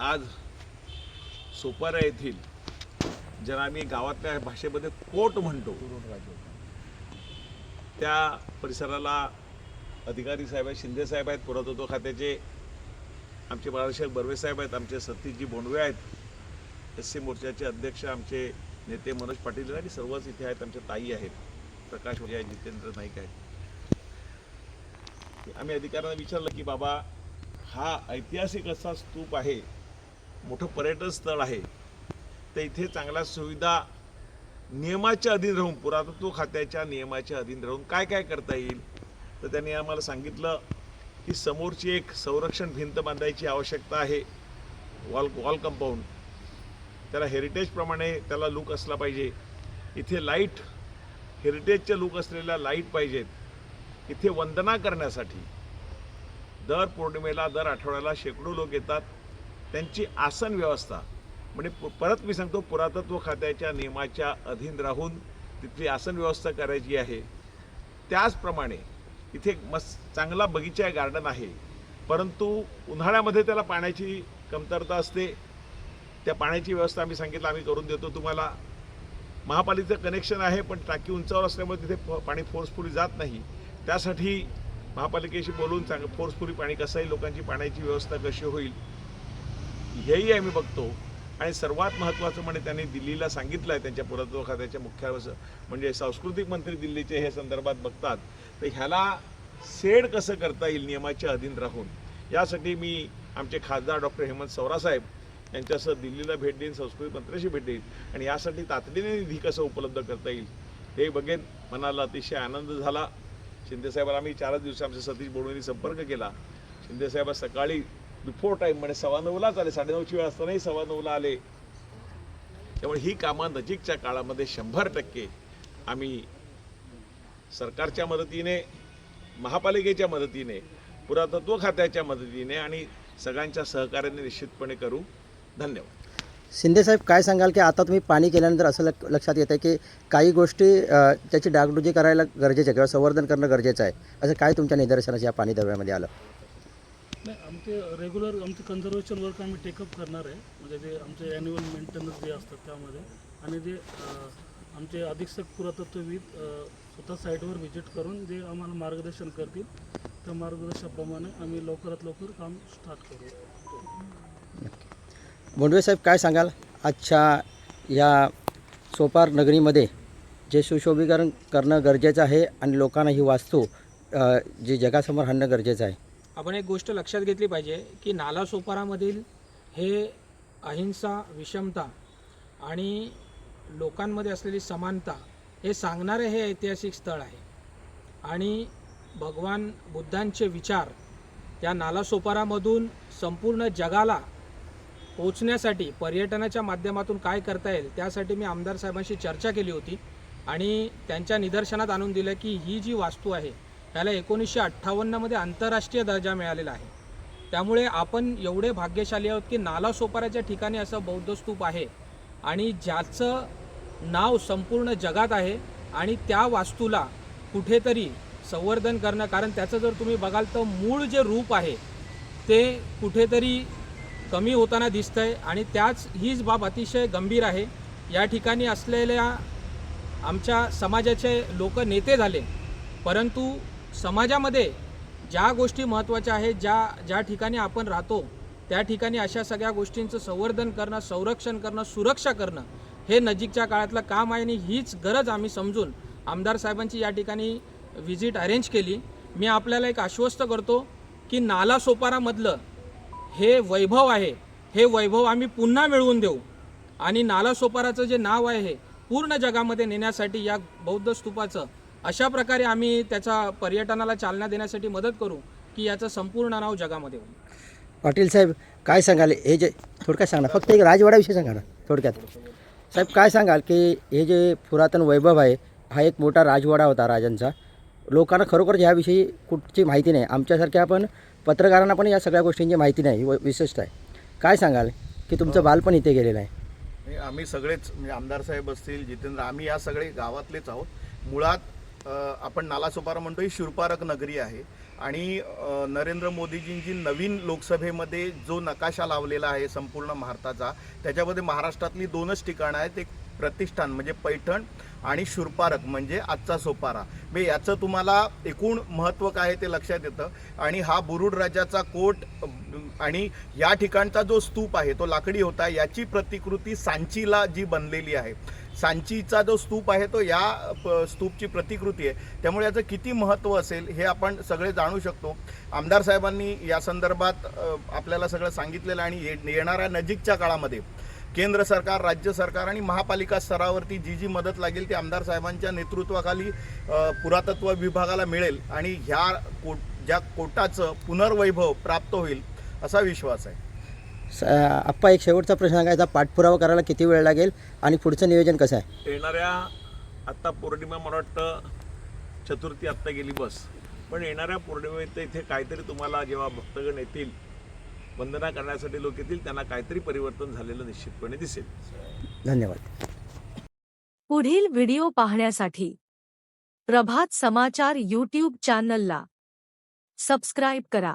आज सोपारा येथील ज्याला आम्ही गावातल्या भाषेमध्ये कोट म्हणतो त्या परिसराला अधिकारी साहेब आहेत शिंदे साहेब आहेत पुरातत्व खात्याचे आमचे बाळासाहेब बर्वे साहेब आहेत आमचे सतीशजी बोंडवे आहेत एस सी मोर्चाचे अध्यक्ष आमचे नेते मनोज पाटील आणि सर्वच इथे आहेत आमच्या ताई आहेत प्रकाश म्हणजे आहेत जितेंद्र नाईक आहेत. आम्ही अधिकाऱ्यांना विचारलं की बाबा हा ऐतिहासिक असा स्तूप आहे. मोठं पर्यटन स्थळ आहे. तर इथे चांगल्या सुविधा नियमाच्या अधीन राहून पुरातत्व खात्याच्या नियमाच्या अधीन राहून काय काय करता येईल? तर त्यांनी आम्हाला सांगितलं की समोरची एक संरक्षण भिंत बांधायची आवश्यकता आहे. Wall wall compound. त्याला हेरिटेजप्रमाणे त्याला लूक असला पाहिजे. इथे लाइट हेरिटेजच्या लूक असलेल्या लाइट पाहिजेत. इथे वंदना करण्यासाठी. दर पौर्णिमेला दर आठवड्याला शेकडो लोक येतात. त्यांची आसन व्यवस्था म्हणजे प- परत मी सांगतो पुरातत्व खात्याच्या नियमाच्या अधीन राहून तिथली आसन व्यवस्था करायची आहे. त्याचप्रमाणे इथे एक मस्त चांगला बगीचा गार्डन आहे. परंतु उन्हाळ्यामध्ये त्याला पाण्याची कमतरता असते. त्या पाण्याची व्यवस्था आम्ही सांगितलं आम्ही करून देतो तुम्हाला. महापालिकेचं कनेक्शन आहे पण टाकी उंचावर असल्यामुळे तिथे पाणी फोर्सफुली जात नाही. त्यासाठी महापालिकेशी बोलून चांग फोर्सफुली पाणी कसं आहे लोकांची पाण्याची व्यवस्था कशी होईल हेही आम्ही बघतो. आणि सर्वात महत्त्वाचं म्हणजे त्यांनी दिल्लीला सांगितलं आहे त्यांच्या पुरातत्व खात्याच्या मुख्य म्हणजे सांस्कृतिक मंत्री दिल्लीचे हे संदर्भात बघतात. तर ह्याला सेड कसं करता येईल नियमाच्या अधीन राहून? यासाठी मी आमचे खासदार डॉक्टर हेमंत सवरासाहेब यांच्यासह दिल्लीला भेट देईन संस्कृती मंत्र्याशी भेट देईन. आणि यासाठी तातडीने निधी कसं उपलब्ध करता येईल हे बघेन. मनाला अतिशय आनंद झाला. शिंदेसाहेबांना आम्ही चारच दिवस आमच्या सतीश बोडवेंनी संपर्क केला. शिंदेसाहेब सकाळी बिफोर टाईम म्हणजे सव्वा नऊलाच आले. साडेनऊची वेळ असतानाही सव्वा नऊला आले. त्यामुळे ही कामं नजीकच्या काळामध्ये शंभर टक्के आम्ही सरकारच्या मदतीने महापालिकेच्या मदतीने पुरातत्व खात्याच्या मदतीने आणि सगळ्यांच्या सहकार्याने निश्चितपणे करू. धन्यवाद. शिंदेसाहेब काय सांगाल की आता तुम्ही पाणी केल्यानंतर असं लक लक्षात येतं की काही गोष्टी त्याची डागडुजी करायला गरजेचं आहे किंवा संवर्धन करणं गरजेचं आहे. असं काय तुमच्या निदर्शनास या पाणी दव्यामध्ये आलं? नाही आमचे रेग्युलर आमचे कन्झर्वेशन वर्क आम्ही टेकअप करणार आहे. म्हणजे जे आमचे ॲन्युअल मेंटेनन्स जे असतात त्यामध्ये. आणि जे आमचे अधीक्षक पुरातत्वविद स्वतः साईटवर व्हिजिट करून जे आम्हाला मार्गदर्शन करतील त्या मार्गदर्शनाप्रमाणे आम्ही लवकरात लवकर काम स्टार्ट करू. बोंडवे साहेब काय सांगाल? आजच्या या सोपार नगरीमध्ये जे सुशोभीकरण करणं गरजेचं आहे आणि लोकांना ही वास्तू जी जगासमोर आणणं गरजेचं आहे. आपण एक गोष्ट लक्षात घेतली पाहिजे की नालासोपारामधील हे अहिंसा विषमता आणि लोकांमध्ये असलेली समानता हे सांगणारे हे ऐतिहासिक स्थळ आहे. आणि भगवान बुद्धांचे विचार त्या नालासोपारामधून संपूर्ण जगाला पोचण्यासाठी पर्यटनाच्या माध्यमातून काय करता येईल त्यासाठी मी आमदार साहेबांशी चर्चा केली होती आणि त्यांच्या निदर्शनात आणून दिलं की ही जी वास्तू आहे त्याला एकोणीसशे अठ्ठावन्नमध्ये आंतरराष्ट्रीय दर्जा मिळालेला आहे. त्यामुळे आपण एवढे भाग्यशाली आहोत की नालासोपाराच्या ठिकाणी असं बौद्ध स्तूप आहे आणि ज्याचं नाव संपूर्ण जगात आहे आणि त्या वास्तूला कुठेतरी संवर्धन करणं कारण त्याचं जर तुम्ही बघाल तर मूळ जे रूप आहे ते कुठेतरी कमी होताना दिसतंय आणि त्याच हीच बाब अतिशय गंभीर आहे. या ठिकाणी असलेल्या आमच्या समाजाचे लोक नेते झाले. परंतु समाजामध्ये ज्या गोष्टी महत्त्वाच्या आहेत ज्या ज्या ठिकाणी आपण राहतो त्या ठिकाणी अशा सगळ्या गोष्टींचं संवर्धन करणं संरक्षण करणं सुरक्षा करणं हे नजीकच्या काळातलं काम आहे आणि हीच गरज आम्ही समजून आमदार साहेबांची या ठिकाणी व्हिजिट अरेंज केली. मी आपल्याला एक आश्वस्त करतो की नाला सोपारामधलं हे वैभव आहे. हे वैभव आम्ही पुन्हा मिळवून देऊ. आणि नालासोपाराचं जे नाव आहे हे पूर्ण जगामध्ये नेण्यासाठी या बौद्ध स्तूपाचं अशा प्रकारे आम्ही त्याचा पर्यटनाला चालना देण्यासाठी मदत करू की याचं संपूर्ण नाव जगामध्ये होईल. पाटील साहेब काय सांगाल? हे जे थोडक्यात सांगा फक्त एक राजवाड्याविषयी सांगा ना थोडक्यात. साहेब काय सांगाल की हे जे पुरातन वैभव आहे हा एक मोठा राजवाडा होता राजांचा. लोकांना खरोखर ह्याविषयी कुठची माहिती नाही. आमच्यासारख्या आपण पत्रकारांना पण या सगळ्या गोष्टींची माहिती नाही व विशिष्ट आहे. काय सांगाल? की तुमचं बालपण इथे गेलेलं आहे. आम्ही सगळेच म्हणजे आमदार साहेब असतील जितेंद्र आम्ही या सगळे गावातलेच आहोत. मुळात अ, आपण नालासोपारा म्हणतो ही शिवपारक नगरी आहे. आणि नरेंद्र मोदीजींची नवीन लोकसभेमध्ये जो नकाशा लावलेला आहे संपूर्ण भारताचा त्याच्यामध्ये महाराष्ट्रातली दोनच ठिकाणं आहेत. एक प्रतिष्ठान म्हणजे पैठण आणि शुरपारक म्हणजे आजचा सोपारा. म्हणजे याचं तुम्हाला एकूण महत्त्व काय आहे ते लक्षात येतं. आणि हा बुरुड राजाचा कोट आणि या ठिकाणचा जो स्तूप आहे तो लाकडी होता याची प्रतिकृती सांचीला जी बनलेली आहे. सांचीचा जो स्तूप आहे तो या प- स्तूपची प्रतिकृती आहे. त्यामुळे याचं किती महत्त्व असेल हे आपण सगळे जाणू शकतो. आमदार साहेबांनी या संदर्भात आपल्याला सगळं सांगितलेलं आणि ये- येणाऱ्या नजीकच्या काळामध्ये केंद्र सरकार राज्य सरकार आणि महापालिका स्तरावरती जी जी मदत लागेल ती आमदार साहेबांच्या नेतृत्वाखाली पुरातत्व विभागाला मिळेल आणि ह्या कोट ज्या कोटाचं पुनर्वैभव प्राप्त होईल असा विश्वास आहे. स आप्पा एक शेवटचा प्रश्न सांगायचा. पाठपुरावा करायला किती वेळ लागेल आणि पुढचं नियोजन कसं आहे? येणाऱ्या आत्ता पौर्णिमा मला वाटतं चतुर्थी आत्ता गेली बस. पण येणाऱ्या पौर्णिमेत इथे काहीतरी तुम्हाला जेव्हा भक्तगण येतील वंदना करण्यासाठी लोक येतील त्यांना काहीतरी परिवर्तन झालेलं निश्चितपणे दिसेल. धन्यवाद. पुढील व्हिडिओ पाहण्यासाठी प्रभात समाचार यूट्यूब चॅनलला सबस्क्राईब करा.